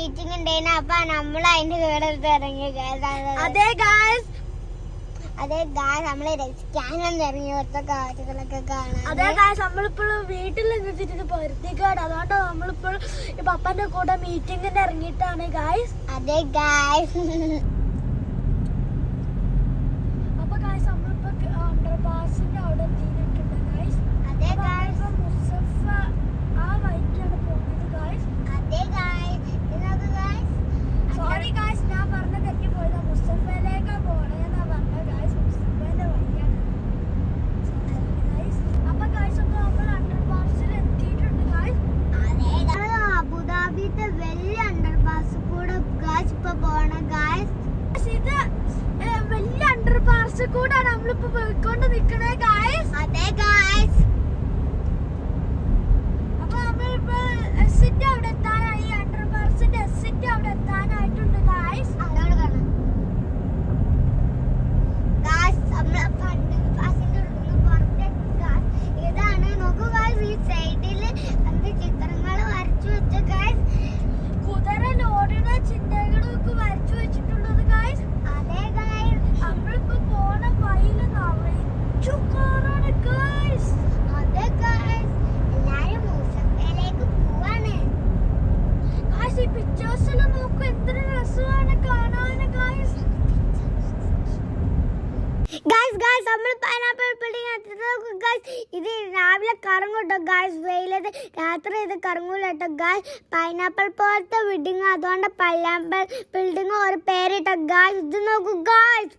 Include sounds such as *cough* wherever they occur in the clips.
Meeting ഉണ്ടായിരുന്നു അപ്പൊ നമ്മൾ അതിന്റെ കൂടെ ഇറങ്ങി. അത് ഗായ്സ് അതെ ഗായ്സ് നമ്മൾ രസിക്കാനും ഇറങ്ങി കുറച്ച് കാഴ്ചകളൊക്കെ കാണാം അതെ ഗായ്സ് നമ്മളിപ്പോഴും വീട്ടിൽ നിന്നിട്ട് പൊരുത്തിക്കാട് അതുകൊണ്ട് നമ്മളിപ്പോഴും ഈ പപ്പന്റെ കൂടെ മീറ്റിംഗിന് ഇറങ്ങിയിട്ടാണ് ഗായ്സ് അതെ ഗായസ് അപ്പൊ ഗായസ് നമ്മളിപ്പോ അണ്ടർ പാസിന്റെ അവിടെ എത്തിയിട്ടുണ്ട് ഗായസ് അതെ ഗായസ് മുസഫ ആ വഴിക്കാണ് പോകുന്നത് ഗായ്സ് അതെ ഗായ്സ് ഇതൊക്കെ ഗായ്സ് സോറി ഗായ്സ് ഞാൻ പറഞ്ഞ തെറ്റി പോയതാ മുസ്തഫയിലേക്കാ പോണേന്നാ പറഞ്ഞ ഗായ്സ് മുസ്തഫേന്റെ വഴിയാണ് ഗായ്സ് അപ്പൊ ഗായ്സ് അപ്പൊ നമ്മൾ അണ്ടർ പാസിൽ എത്തിയിട്ടുണ്ട് ഗായ്സ് അതെ നമ്മൾ അബുദാബിത്തെ വലിയ അണ്ടർ പാസ് കൂടെ ഗായ്സ് ഇപ്പൊ പോണ ഗായ്സ് ഇത് ഏ, വലിയ അണ്ടർ പാസ് കൂടെ നമ്മളിപ്പോ പോയിക്കൊണ്ട് നിക്കണേ ഗായ്സ് അതെ ഗായ്സ് അപ്പൊ നമ്മളിപ്പോ എസിന്റെ അവിടെ എത്താനായി അണ്ടർ പാസിന്റെ എസിന്റെ അവിടെ എത്താനായിട്ടുണ്ട് ഗായ്സ് അതോട് കാണാം ഗായ്സ് നമ്മൾ അണ്ടർ പാസിന്റെ ഉള്ളിൽ നിന്ന് പുറത്തെത്തി ഗായ്സ് ഇതാണ് നോക്കൂ ഗായ്സ് ഈ സൈഡിൽ എന്ത് ചിത്രങ്ങൾ വരച്ചു വെച്ച ഗായ്സ് കുതിര ലോറിയുടെ ചിന്തകളൊക്കെ വരച്ചു വെച്ചിട്ടുള്ളത് ഗായ്സ് അതെ ഗായ്സ് നമ്മളിപ്പോ പോണ വഴിയിൽ നിറച്ചു കാറാണ് ഗായ്സ് അതെ ഗായ്സ് എല്ലാരും മൂസഫയിലേക്ക് പോവാണ് ഗായ്സ് ഈ പിക്ചേഴ്സിൽ നോക്കൂ എന്തൊരു രസമാണ് കാണാൻ ഗായ്സ് ഗായ്സ് ഗായ്സ് നമ്മൾ പൈനാപ്പിൾ ബിൽഡിംഗ് ഗായ്സ് ഇത് രാവിലെ കറങ്ങും കേട്ടോ ഗായ്സ് വെയിലത്ത് രാത്രി ഇത് കറങ്ങൂല കേട്ടോ ഗായ്സ് പൈനാപ്പിൾ പോലത്തെ ബിൽഡിങ് അതുകൊണ്ട് പൈനാപ്പിൾ ബിൽഡിങ് ഒരു പേരിട്ടോ ഗായ്സ് ഇത് നോക്കൂ ഗായ്സ്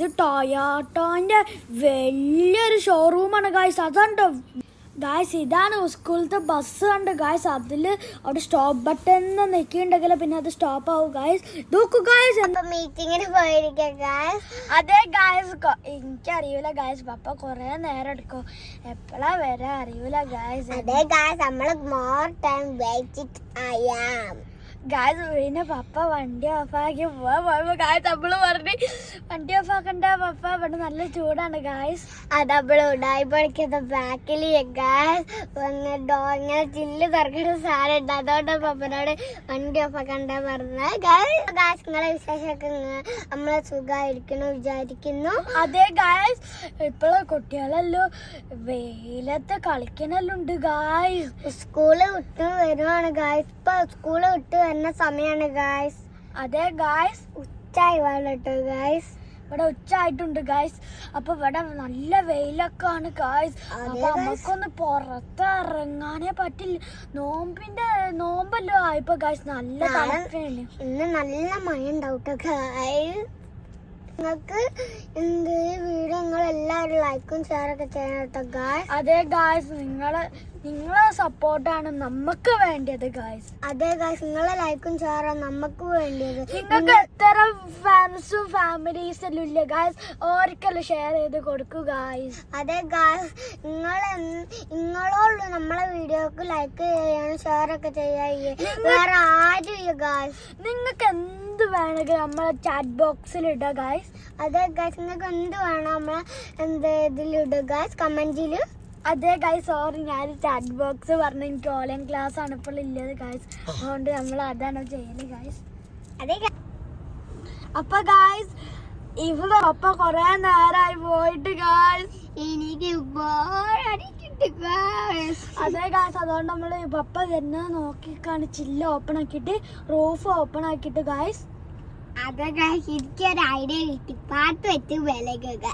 ഇത് ടൊയാട്ടോന്റെ വലിയൊരു ഷോറൂമാണ് ഗായ്സ് അതാണ് ഗായ്സ് ഇതാണ് സ്കൂളത്തെ ബസ് കണ്ട് ഗായ്സ് അതിൽ അവിടെ സ്റ്റോപ്പ് ബട്ടൺ നിൽക്കുന്നുണ്ടെങ്കിൽ പിന്നെ അത് സ്റ്റോപ്പ് ആവും ഗായ്സ് നോക്കൂ ഗായ്സ് എന്താ മീറ്റിങ്ങിന് പോയിരിക്കാം ഗായ്സ് അതെ ഗായ്സ് എനിക്കറിയൂല ഗായ്സ് പപ്പ കുറേ നേരം എടുക്കും. എപ്പോഴാ വരാ അറിയൂല ഗായ്സ് അതെ ഗായ്സ് നമ്മൾ more time wait I am guys പിന്നെ പപ്പ വണ്ടി ഓഫാക്കി പോവാ പോയപ്പോ ഗായ്സ് നമ്മൾ പറഞ്ഞു വണ്ടി ഓഫാക്കണ്ട പപ്പ. ഇവിടെ നല്ല ചൂടാണ് ഗായ്സ് അത് നമ്മൾ ഉണ്ടായി പഠിക്കുന്ന ബാക്കിൽ ഗായ്സ് ഇങ്ങനെ ചില്ല് തുറക്കുന്ന സാധനം ഉണ്ട്. അതുകൊണ്ട് പപ്പനോട് വണ്ടി ഓഫാക്കണ്ട പറഞ്ഞ. പറഞ്ഞത് ഗായ്സ് നിങ്ങളെ വിശേഷമൊക്കെ നമ്മളെ സുഖമായിരിക്കുന്നു വിചാരിക്കുന്നു. അതെ ഗായ്സ് ഇപ്പോഴും കുട്ടികളെല്ലോ വെയിലത്ത് കളിക്കണല്ലോ ഉണ്ട് ഗായ്സ് സ്കൂൾ വിട്ട് വരുവാണ് ഗായ്സ് ഇപ്പൊ സ്കൂൾ വിട്ട് വരുന്ന സമയമാണ് ഗായ്സ് അതെ ഗായ്സ് ഉച്ചായി വേണ്ടോ ഗായ്സ് ഇവിടെ ഉച്ച ആയിട്ടുണ്ട് ഗായ്സ് അപ്പൊ ഇവിടെ നല്ല വെയിലൊക്കെ ആണ് ഗായ്സ് അപ്പൊ. നമുക്കൊന്ന് പുറത്ത് ഇറങ്ങാനേ പറ്റില്ല. നോമ്പിന്റെ നോമ്പല്ലോ ആയിപ്പോ ഗായ്സ് നല്ല തണുപ്പാണ് ഇന്ന് നല്ല മഴ ഉണ്ടാവും ഗായ്സ് നിങ്ങൾക്ക് എന്ത് വീഡിയോ നിങ്ങൾ എല്ലാവരും ലൈക്കും ഷെയറൊക്കെ ചെയ്യണം കേട്ടോ ഗായ്സ് അതെ ഗായ്സ് നിങ്ങളെ നിങ്ങളെ സപ്പോർട്ടാണ് നമുക്ക് വേണ്ടത് ഗായ്സ് അതെ ഗായ്സ് നിങ്ങളെ ലൈക്കും ഷെയറും നമുക്ക് വേണ്ടത് നിങ്ങൾക്ക് എത്ര ഫാൻസും ഫാമിലീസും എല്ലാം ഇല്ല ഗായ്സ് ഓർക്കെല്ലാം ഷെയർ ചെയ്ത് കൊടുക്കൂ ഗായ്സ് അതെ ഗായ്സ് നിങ്ങൾ നിങ്ങളോട് നമ്മളെ വീഡിയോക്ക് ലൈക്ക് ചെയ്യാനും ഷെയർ ഒക്കെ ചെയ്യാൻ വേറെ ആരും ഇല്ല ഗായ്സ് നിങ്ങൾക്ക് എന്ത് വേണമെങ്കിലും നമ്മളെ ചാറ്റ് ബോക്സിൽ ഇടുക ഗായ്സ് അതെ ഗായ്സ് നിങ്ങൾക്ക് എന്ത് വേണം നമ്മളെ എന്ത് ഇതിലിടുക ഗായ്സ് കമന്റിൽ അതെ ഗൈസ് സോറി ഞാൻ ചാറ്റ് ബോക്സ് പറഞ്ഞ എനിക്ക് ഓൺലൈൻ ക്ലാസ് ആണ് ഇപ്പോൾ ഇല്ലത് ഗൈസ് അതുകൊണ്ട് നമ്മൾ അതാണ് ചെയ്യുന്നത് ഗൈസ് അതെ അപ്പൊ ഗൈസ് ഇവിടെ അപ്പൊ കൊറേ നേരമായി പോയിട്ട് ഗൈസ് എനിക്ക് അതെ ഗാസ് അതുകൊണ്ട് നമ്മൾ പപ്പ തന്നെ നോക്കിക്കാണ് ചില്ല ഓപ്പൺ ആക്കിയിട്ട് റൂഫ് ഓപ്പൺ ആക്കിയിട്ട് ഗായ്സ് അതെ ഗായ്സ് എനിക്കൊരു ഐഡിയ കിട്ടി. പാട്ട് വെച്ച് വിലകുക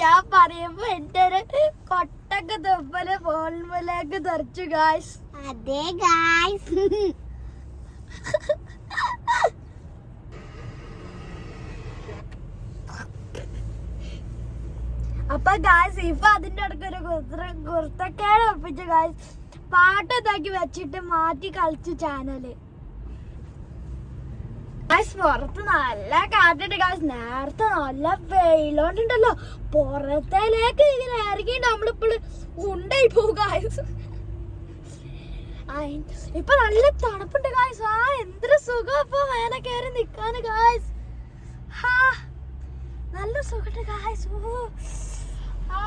ഞാൻ പറയുമ്പോ എന്റെ ഒരു കൊട്ടൊക്കെ തൊപ്പൽ ഫോൺമലേക്ക് തെറിച്ചു ഗായ്സ് അതെ ഗായ്സ് അപ്പൊ ഗായ്സ് ഇപ്പൊ അതിന്റെ അടുക്ക ഒരു കുർത്ത കുർത്തക്കേട് ഒപ്പിച്ചു ഗായ്സ് പാട്ടതാക്കി വെച്ചിട്ട് മാറ്റി കളിച്ചു ചാനൽ പുറത്ത് നല്ല കാറ്റുണ്ട് ഗായ്സ് നേരത്തെ നല്ല വെയിലോണ്ടുണ്ടല്ലോ. പുറത്തേലേക്ക് ഇങ്ങനെ ഇറങ്ങി നമ്മളിപ്പോൾ ഉണ്ടായി പോകും. ഇപ്പൊ നല്ല തണുപ്പുണ്ട് ഗായ്സ് ആ എന്തൊരു സുഖം ഇപ്പൊ വേന കയറി നിക്കാന് ഗായ്സ് ഹാ നല്ല സുഖമുണ്ട് ഗായ്സ് ഓ ആ.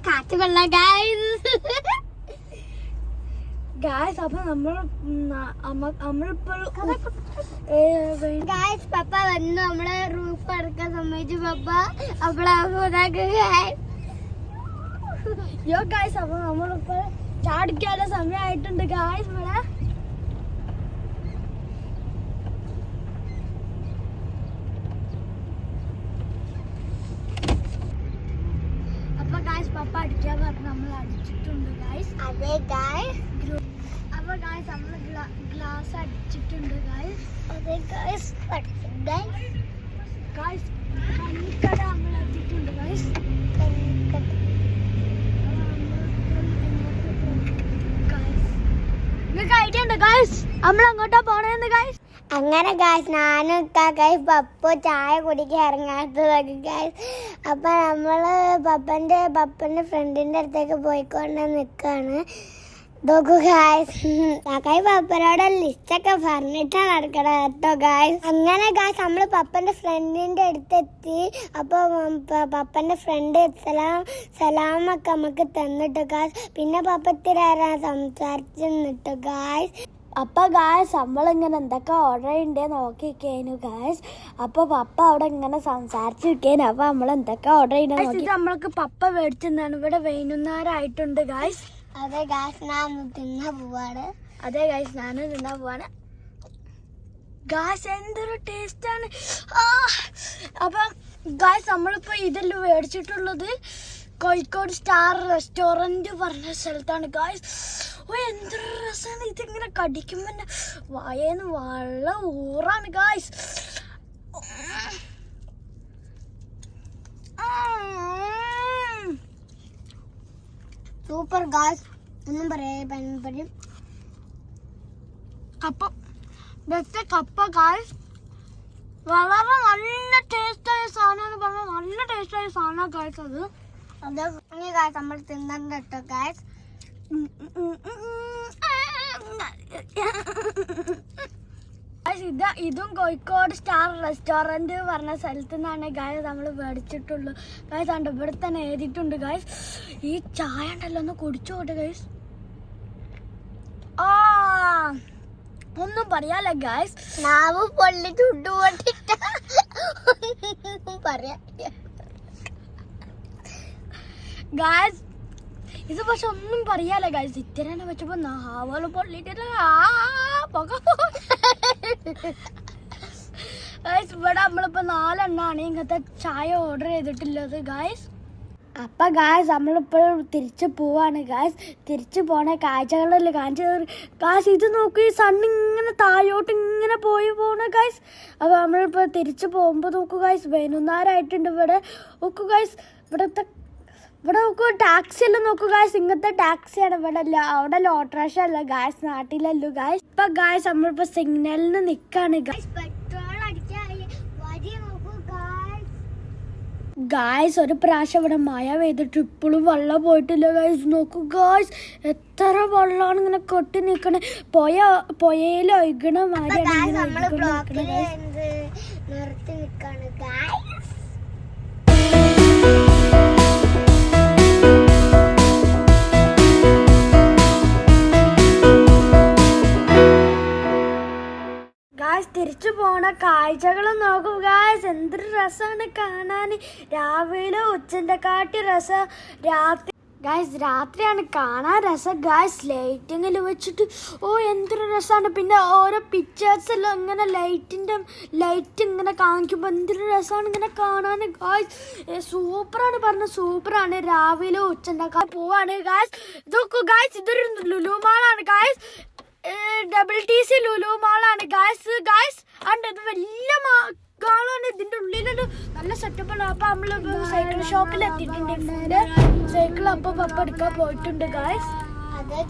കാറ്റ് കൊള്ളാം *laughs* ഗായ്സ് അപ്പൊ നമ്മൾ നമ്മളിപ്പോൾ ഗായ്സ് പപ്പ വന്നു. നമ്മളെ റൂഫ് ഇറക്കാൻ സമ്മതിച്ചു പപ്പ. അപ്പോഴാക്ക് യോ ഗായ്സ് അപ്പൊ നമ്മളിപ്പോ ചാടിക്കാനുള്ള സമയമായിട്ടുണ്ട് ഗായ്സ് ഇവിടെ അപ്പൊ ഗായ്സ് അടിക്കാൻ നമ്മൾ അടിച്ചിട്ടുണ്ട് ഗായ്സ് അതെ ഗായ്സ് അപ്പൊ ഗായ്സ് നമ്മൾ ഗ്ലാസ് അടിച്ചിട്ടുണ്ട് ഗായ്സ് അതെ ഗായ്സ് ഗായ്സ് കണ്ണിക്കട നമ്മൾ എത്തിയിട്ടുണ്ട് ഗായ്സ് നിങ്ങൾക്ക് ഐഡിയ ഉണ്ട് ഗായ്സ് നമ്മൾ അങ്ങോട്ടാ പോണേന്ന് ഗായ്സ് അങ്ങനെ ഗായ്സ് ഞാനും ഗായ്സ് പപ്പ ചായ കുടിക്കാൻ ഇറങ്ങാത്തതൊക്കെ ഗായ്സ് അപ്പം നമ്മൾ പപ്പന്റെ പപ്പന്റെ ഫ്രണ്ടിന്റെ അടുത്തേക്ക് പോയിക്കൊണ്ട് നിൽക്കുകയാണ് നോക്കൂ ഗായ്സ് കാക്കായി പപ്പനോട് ലിസ്റ്റൊക്കെ പറഞ്ഞിട്ടാണ് നടക്കണത് കേട്ടോ ഗായ്സ് അങ്ങനെ ഗായ്സ് നമ്മൾ പപ്പന്റെ ഫ്രണ്ടിന്റെ അടുത്തെത്തി. അപ്പോൾ പപ്പന്റെ ഫ്രണ്ട് സലാം സലാമൊക്കെ നമുക്ക് തന്നിട്ട് ഗായ്സ് പിന്നെ പപ്പത്തിലാരാ സംസാരിച്ച് നിന്നിട്ട് ഗായ്സ് അപ്പൊ ഗായസ് നമ്മളിങ്ങനെ എന്തൊക്കെ ഓർഡർ ചെയ്യണ്ടേ നോക്കിക്കേനു ഗായസ് അപ്പൊ പപ്പ അവിടെ ഇങ്ങനെ സംസാരിച്ചിരിക്കേനു. അപ്പൊ നമ്മൾ എന്തൊക്കെ ഓർഡർ ചെയ്യണ നമ്മൾക്ക് പപ്പ മേടിച്ചെന്നാണ്. ഇവിടെ വൈകുന്നേരമായിട്ടുണ്ട് ഗായസ് അതെ ഗായസ് ഞാൻ തിന്ന പോവാണ്. അതെ ഗായസ് ഞാനും തിന്ന പോവാണ്. ഗായ്സ് എന്തൊരു ടേസ്റ്റ് ആണ്. ആ! അപ്പം ഗായ്സ് നമ്മളിപ്പോ ഇതെല്ലാം മേടിച്ചിട്ടുള്ളത്? കോഴിക്കോട് സ്റ്റാർ റെസ്റ്റോറന്റ് പറഞ്ഞ സ്ഥലത്താണ്. ഗായ്സ് ഓ എന്ത് രസമാണ്. ഇതിങ്ങനെ കടിക്കുമ്പോൾ തന്നെ വായേന്ന് വള്ള ഊറാണ് ഗായ്സ് സൂപ്പർ ഗായ്സ് ഒന്നും പറയാൻ പറ്റും കപ്പ. ബെസ്റ്റ് കപ്പ ഗായ്സ് വളരെ നല്ല ടേസ്റ്റായ സാധനം പറഞ്ഞാൽ നല്ല ടേസ്റ്റായ സാധനമാണ് ഗായ്സ് അത്. നമ്മൾ തിന്നണ്ട കേട്ടോ ഇത് ഇതും കോഴിക്കോട് സ്റ്റാർ റെസ്റ്റോറന്റ് പറഞ്ഞ സ്ഥലത്തു നിന്നാണ് ഗായ്സ് നമ്മൾ മേടിച്ചിട്ടുള്ളൂ. ഗായസ് ഉണ്ട് ഇവിടെ തന്നെ എഴുതിയിട്ടുണ്ട് ഗായസ് ഈ ചായ ഉണ്ടല്ലോ ഒന്ന് കുടിച്ചോട്ടെ ഗായ്സ് ആ ഒന്നും പറയാല്ല ഗായസ് നാവ് പൊള്ളി പറയാ ഗായ്സ് ഇത് പക്ഷെ ഒന്നും പറയാല ഗായ്സ് ഇത്തരനെ വെച്ചപ്പോ നാവൽ പൊള്ളിട്ട് ഗായ്സ് ഇവിടെ നമ്മളിപ്പോ നാലെണ്ണാണ് ഇങ്ങനത്തെ ചായ ഓർഡർ ചെയ്തിട്ടുള്ളത് ഗായ്സ് അപ്പൊ ഗായ്സ് നമ്മളിപ്പോൾ തിരിച്ചു പോവാണ് ഗായ്സ് തിരിച്ചു പോണ കാഴ്ചകളല്ലേ കാണിച്ചു ഗായ്സ് ഇത് നോക്കി സൺ ഇങ്ങനെ താഴോട്ട് ഇങ്ങനെ പോയി പോണ ഗായ്സ് അപ്പൊ നമ്മളിപ്പോ തിരിച്ചു പോകുമ്പോ നോക്കൂ ഗായ്സ് വൈകുന്നേരമായിട്ടുണ്ട് ഇവിടെ. നോക്കൂ ഗായ്സ് ഇവിടുത്തെ ഇവിടെ നോക്കൂ ടാക്സി എല്ലാം നോക്കൂ ഗായ്സ് ഇങ്ങനത്തെ ടാക്സിയാണ് ഇവിടെ അല്ല അവിടെ ഓട്ടോറിക്ഷ അല്ല ഗായ്സ് നാട്ടിലല്ലോ ഗായ്സ് ഇപ്പൊ ഗായ്സ് നമ്മളിപ്പോ സിഗ്നലിന് നിക്കാണ് ഗായ്സ് ഒരു പ്രാവശ്യം ഇവിടെ മഴ പെയ്തിട്ട് ഇപ്പോഴും വെള്ളം പോയിട്ടില്ല ഗായ്സ് നോക്കൂ ഗായ്സ് എത്ര വെള്ളമാണ് ഇങ്ങനെ കൊട്ടി നിക്കണേ. പൊയ പൊയയിൽ ഒഴുകണ എന്ത് നിർത്തി നിക്കാണ് ഗായ്സ് തിരിച്ചു പോണ കാഴ്ചകളും നോക്കൂ ഗായ്സ് എന്തൊരു രസമാണ് കാണാൻ രാവിലെ ഉച്ചന്റെ കാട്ടി രസം രാത്രി ഗായ്സ് രാത്രിയാണ് കാണാൻ രസം ഗായ്സ് ലൈറ്റിങ്ങിൽ വെച്ചിട്ട് ഓ എന്തൊരു രസമാണ് പിന്നെ ഓരോ പിക്ചേഴ്സ് എല്ലാം ഇങ്ങനെ ലൈറ്റിന്റെ ലൈറ്റ് ഇങ്ങനെ കാണിക്കുമ്പോൾ എന്തൊരു രസമാണ് ഇങ്ങനെ കാണാൻ ഗായ്സ് സൂപ്പറാണ് പറഞ്ഞ സൂപ്പറാണ്. രാവിലെ ഉച്ചന്റെ കാ പോവാണ് ഗായ്സ് ഇതൊക്കെ ഗായ്സ് ഇതൊരു ലുലുമാളാണ് guys double T C Lulu മാളാണ് guys guys ഉണ്ട് ഇത് വലിയ മാളാണ് കാണാൻ ഇതിന്റെ ഉള്ളിലൊരു നല്ല സെറ്റപ്പ് ആണ്. അപ്പൊ നമ്മൾ സൈക്കിൾ ഷോപ്പിൽ എത്തിയിട്ടുണ്ട്. സൈക്കിൾ അപ്പൊ പപ്പ എടുക്കാൻ പോയിട്ടുണ്ട് ഗായ്സ് അതെ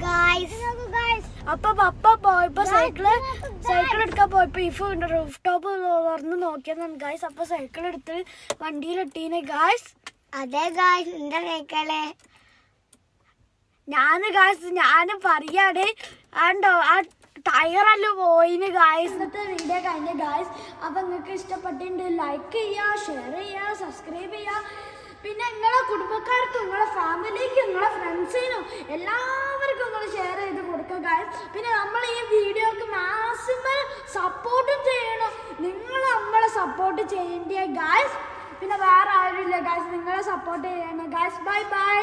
അപ്പൊ പപ്പ പോയപ്പോ സൈക്കിൾ സൈക്കിൾ എടുക്കാൻ പോയപ്പോ ഇഫ് റൂഫ് ടോപ്പ് തുറന്ന് നോക്കിയതാണ് ഗായ്സ് അപ്പൊ സൈക്കിൾ എടുത്ത് വണ്ടിയിലിട്ടീനെ ഗായ്സ് അതെ ഗായ്സ് എന്റെ സൈക്കിൾ ഞാൻ ഗായ്സ് ഞാൻ പറയാണ്. ആണ്ടോ ആ ടയറെല്ലാം പോയിന് ഗായ്സ് ഇന്നത്തെ വീഡിയോ കഴിഞ്ഞ ഗായ്സ് അപ്പൊ നിങ്ങൾക്ക് ഇഷ്ടപ്പെട്ടിട്ടുണ്ട് ലൈക്ക് ചെയ്യുക ഷെയർ ചെയ്യുക സബ്സ്ക്രൈബ് ചെയ്യുക പിന്നെ നിങ്ങളെ കുടുംബക്കാർക്കും നിങ്ങളെ ഫാമിലിക്കും നിങ്ങളെ ഫ്രണ്ട്സിനും എല്ലാവർക്കും നിങ്ങൾ ഷെയർ ചെയ്ത് കൊടുക്കുക ഗായ്സ് പിന്നെ നമ്മൾ ഈ വീഡിയോക്ക് മാക്സിമം സപ്പോർട്ട് ചെയ്യണം. നിങ്ങൾ നമ്മളെ സപ്പോർട്ട് ചെയ്യേണ്ടിയ ഗായ്സ് പിന്നെ വേറെ ആരുമില്ല ഗായ്സ് നിങ്ങളെ സപ്പോർട്ട് ചെയ്യണം ഗായ്സ് ബൈ ബൈ